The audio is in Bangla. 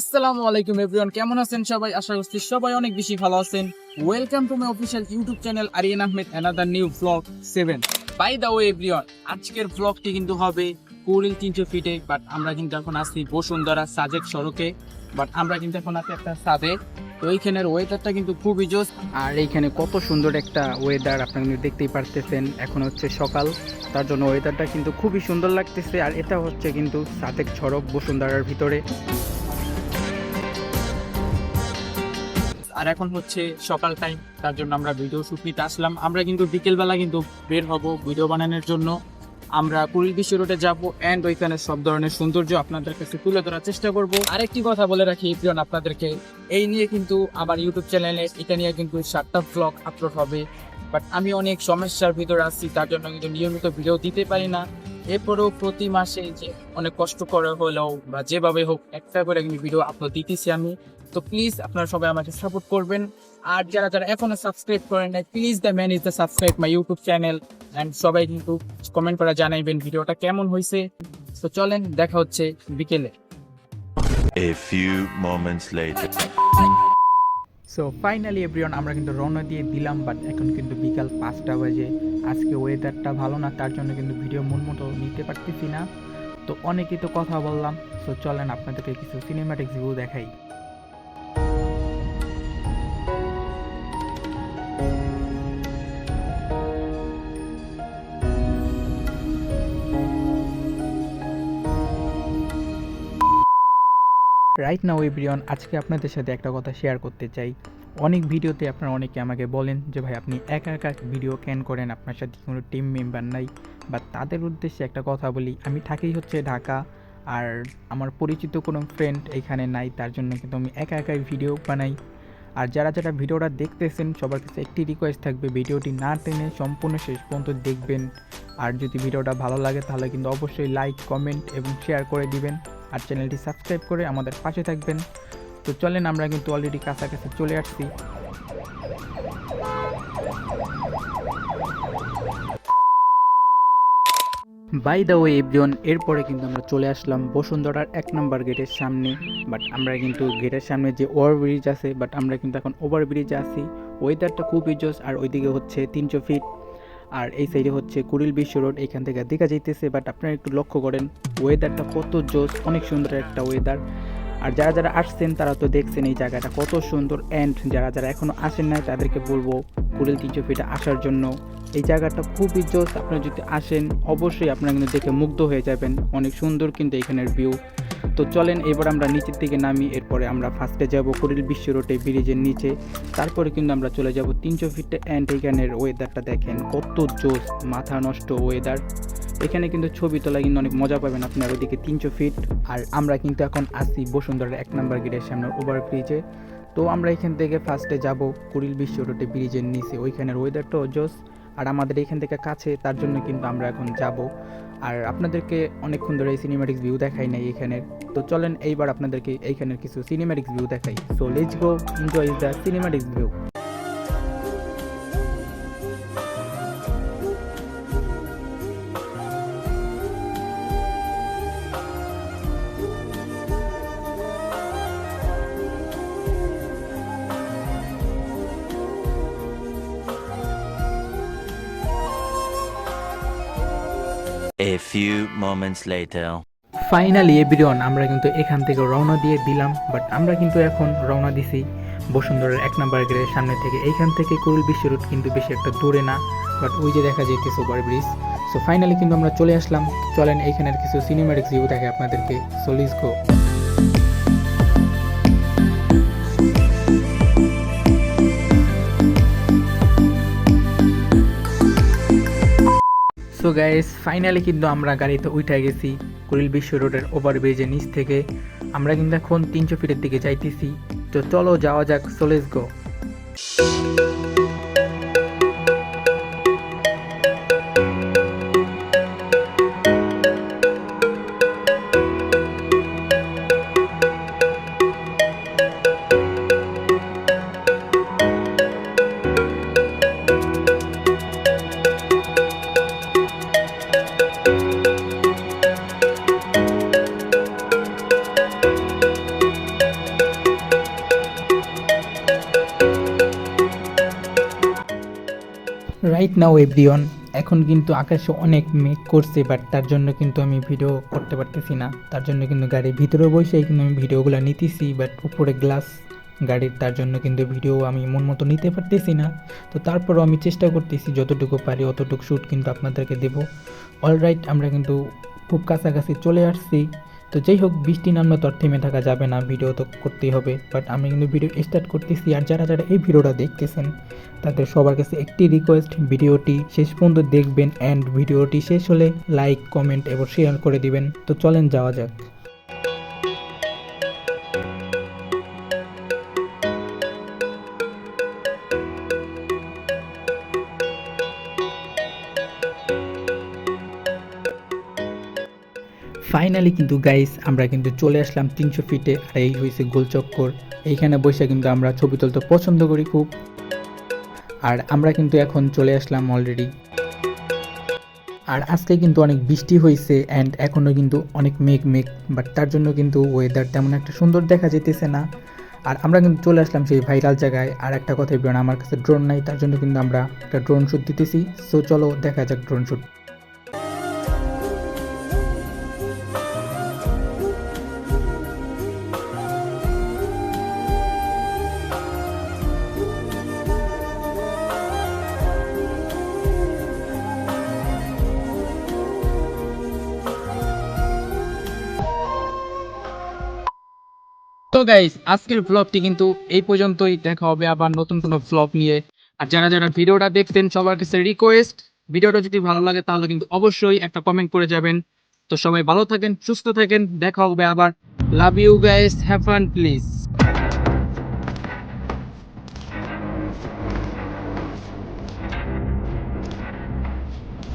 আসসালামু আলাইকুম এভরিওয়ান, কেমন আছেন সবাই? আশা করছি সবাই অনেক বেশি ভালো আছেন। Welcome to my official YouTube channel Aryan Ahmed another new vlog seven by the way everyone আজকের ব্লগটি কিন্তু হবে কুড়িল তিনশো ফিটে বাট আমরা কিন্তু এখন আসছি বসুন্ধরা সাজেক সড়কে বাট আমরা কিন্তু এখন আছি একটা সাদে তো এইখানের ওয়েদারটা কিন্তু খুবই জোস আর এইখানে কত সুন্দর একটা ওয়েদার আপনারা কিন্তু দেখতেই পারতেছেন। এখন হচ্ছে সকাল, তার জন্য ওয়েদারটা কিন্তু খুবই সুন্দর লাগতেছে, আর এটা হচ্ছে কিন্তু সাদেক সড়ক বসুন্ধরার ভিতরে। আর এখন হচ্ছে সকাল টাইম তার জন্য আমরা ভিডিও শুট নিতে আসলাম। আমরা কিন্তু বিকেলবেলা কিন্তু বের হব ভিডিও বানানোর জন্য। আমরা বিশ্ব রোডে যাব অ্যান্ড ওইখানে সব ধরনের সৌন্দর্য আপনাদের কাছে তুলে ধরার চেষ্টা করব। আরেকটি কথা বলে রাখি, প্রিয়ন, আপনাদেরকে। এই নিয়ে কিন্তু আমার ইউটিউব চ্যানেলে এটা নিয়ে কিন্তু সাতটা ব্লগ আপলোড হবে। বাট আমি অনেক সমস্যার ভিতরে আছি, তার জন্য কিন্তু নিয়মিত ভিডিও দিতে পারি না। এরপরেও প্রতি মাসে যে অনেক কষ্ট করে হলেও বা যেভাবে হোক, একটা করে কিন্তু ভিডিও আপলোড দিতেছি আমি। তো প্লিজ আপনারা সবাই আমাকে সাপোর্ট করবেন। আর যারা যারা এখনও সাবস্ক্রাইব করেন নাই please the man is the subscribe my YouTube channel and সবাই কিন্তু কমেন্ট করে জানাইবেন ভিডিওটা কেমন হয়েছে তো চলেন দেখা হচ্ছে বিকেলে। A few moments later. So finally everyone আমরা কিন্তু রওনা দিয়ে দিলাম বাট এখন কিন্তু বিকাল পাঁচটা বাজে। আজকে ওয়েদারটা ভালো না তার জন্য কিন্তু ভিডিও মন মতো নিতে পারতেছি না। তো অনেকেই তো কথা বললাম সো চলেন আপনাদেরকে কিছু সিনেমাটিক ভিউ দেখাই। রাইট নাও এভরিওয়ান আজকে আপনাদের সাথে একটা কথা শেয়ার করতে চাই। অনেক ভিডিওতে আপনারা অনেকে আমাকে বলেন যে, ভাই, আপনি একা একা ভিডিও ক্যান করেন, আপনার সাথে কোনো টিম মেম্বার নাই। বা তাদের উদ্দেশ্যে একটা কথা বলি, আমি থাকি হচ্ছে ঢাকা, আর আমার পরিচিত কোনো ফ্রেন্ড এখানে নাই, তার জন্য কিন্তু আমি একা একাই ভিডিও বানাই। আর যারা যারা ভিডিওটা দেখতেছেন, সবার কাছে একটি রিকোয়েস্ট থাকবে, ভিডিওটি না টেনে সম্পূর্ণ শেষ পর্যন্ত দেখবেন। আর যদি ভিডিওটা ভালো লাগে, তাহলে কিন্তু অবশ্যই লাইক কমেন্ট এবং শেয়ার করে দিবেন। আর চ্যানেলটি সাবস্ক্রাইব করে আমাদের পাশে থাকবেন। তো চলেন আমরা কিন্তু অলরেডি কাছাকাছি চলে আসছি। বাই দ্য ওয়ে এভরিওয়ান এরপরে কিন্তু আমরা চলে আসলাম বসুন্ধরার এক নম্বর গেটের সামনে। বাট আমরা কিন্তু গেটের সামনে যে ওভার ব্রিজ আছে বাট আমরা কিন্তু এখন ওভার ব্রিজে আছি। ওয়েদারটা খুবই জোস আর ওইদিকে হচ্ছে তিনশো ফিট আর এই সাইডে হচ্ছে কুড়িল বিশ্ব রোড, এখান থেকে দেখা যাইতেছে বাট আপনারা একটু লক্ষ্য করেন ওয়েদারটা কত জোস অনেক সুন্দর একটা ওয়েদার আর যারা যারা আসছেন, তারা তো দেখছেন এই জায়গাটা কত সুন্দর অ্যান্ড যারা যারা এখনও আসেন নাই, তাদেরকে বলব কুড়িল তিনশো ফিটে আসার জন্য। এই জায়গাটা খুবই জোস, আপনারা যদি আসেন, অবশ্যই আপনারা কিন্তু দেখে মুগ্ধ হয়ে যাবেন। অনেক সুন্দর কিন্তু এখানের ভিউ তো চলেন, এবার আমরা নিচের দিকে নামি, এরপরে আমরা ফার্স্টে যাব কুড়িল বিশ্ব রোডে ব্রিজের নিচে। তারপরে কিন্তু আমরা চলে যাব তিনশো ফিটে অ্যান্ড এখানের ওয়েদারটা দেখেন, কত জোস, মাথা নষ্ট ওয়েদার এখানে কিন্তু ছবি তোলা কিন্তু অনেক মজা পাবেন আপনার। ওইদিকে তিনশো ফিট আর আমরা কিন্তু এখন আসি বসুন্ধরার এক নম্বর গেটের সামনে, ওভার ব্রিজে। তো আমরা এখান থেকে ফার্স্টে যাব কুড়িল বিশ্ব রোডে ব্রিজের নিচে। ওইখানের ওয়েদারটাও জোস আর আমাদের এখান থেকে কাছে, তার জন্য কিন্তু আমরা এখন যাব। আর আপনাদেরকে অনেকক্ষণ ধরে এই ভিউ দেখাই নাই এখানের। তো চলেন, এইবার আপনাদেরকে এইখানের কিছু সিনেমাটিক্স ভিউ দেখাই। So let's go enjoy the cinematics view A few moments later. Finally everyone আমরা কিন্তু এখান থেকে রওনা দিয়ে দিলাম বাট আমরা কিন্তু এখন রওনা দিছি বসুন্ধরার এক নাম্বার গেটের সামনে থেকে। এইখান থেকে কুরুল বিশ্ব রুট কিন্তু বেশি একটা দূরে না বাট ওই যে দেখা যাইতেছে ওভার ব্রিজ সো ফাইনালি কিন্তু আমরা চলে আসলাম। চলেন, এইখানের কিছু সিনেমাটিক ভিউ দেখে আপনাদেরকে। So let's go so guys finally কিন্তু আমরা গাড়িতে উঠে গেছি। কুড়িল বিশ্ব রোডের ওভার ব্রিজের নিচ থেকে। আমরা কিন্তু এখন তিনশো ফিটের দিকে যাইতেছি। তো চলো যাওয়া যাক so let's go right now everyone এখন কিন্তু আকাশে অনেক মেঘ করছে বাট তার জন্য কিন্তু আমি ভিডিও করতে পারতেছি না। তার জন্য কিন্তু গাড়ির ভিতরে বসে কিন্তু আমি ভিডিওগুলো নিতেছি বাট উপরে গ্লাস গাড়ির, তার জন্য কিন্তু ভিডিও আমি মন মতো নিতে পারতেছি না। তো তারপরও আমি চেষ্টা করতেছি, যতটুকু পারি অতটুকু শ্যুট কিন্তু আপনাদেরকে দেবো। অলরাইট আমরা কিন্তু খুব কাছাকাছি চলে আসছি। তো যাই হোক, বৃষ্টি নামলে তো আর থেমে থাকা যাবে না ভিডিও তো করতেই হবে। বাট আমি কিন্তু ভিডিও স্টার্ট করতেছি, আর যারা যারা এই ভিডিওটা দেখতেছেন, তাদের সবার কাছে একটি রিকোয়েস্ট ভিডিওটি শেষ পর্যন্ত দেখবেন অ্যান্ড ভিডিওটি শেষ হলে লাইক কমেন্ট এবং শেয়ার করে দিবেন। তো চলেন যাওয়া যাক। ফাইনালি কিন্তু গাইস আমরা কিন্তু চলে আসলাম তিনশো ফিটে আর এই হয়েছে গোলচক্কর এইখানে বসে কিন্তু আমরা ছবি তুলতে পছন্দ করি খুব। আর আমরা কিন্তু এখন চলে আসলাম অলরেডি আর আজকে কিন্তু অনেক বৃষ্টি হয়েছে অ্যান্ড এখনও কিন্তু অনেক মেঘ মেঘ বাট তার জন্য কিন্তু ওয়েদার তেমন একটা সুন্দর দেখা যেতেছে না। আর আমরা কিন্তু চলে আসলাম সেই ভাইরাল জায়গায়, আর একটা কথাই বেরোন আমার কাছে ড্রোন নাই, তার জন্য কিন্তু আমরা একটা ড্রোন শ্যুট দিতেছি। সো চলো দেখা যাক ড্রোন শ্যুট গাইস আজকের ব্লগটি কিন্তু এই পর্যন্তই। দেখা হবে আবার নতুন কোনো ব্লগ নিয়ে। আর যারা যারা ভিডিওটা দেখতেন সবার কাছে রিকোয়েস্ট ভিডিওটা যদি ভালো লাগে তাহলে কিন্তু অবশ্যই একটা কমেন্ট করে যাবেন। তো সবাই ভালো থাকেন, সুস্থ থাকেন। দেখা হবে আবার। Love you guys have fun please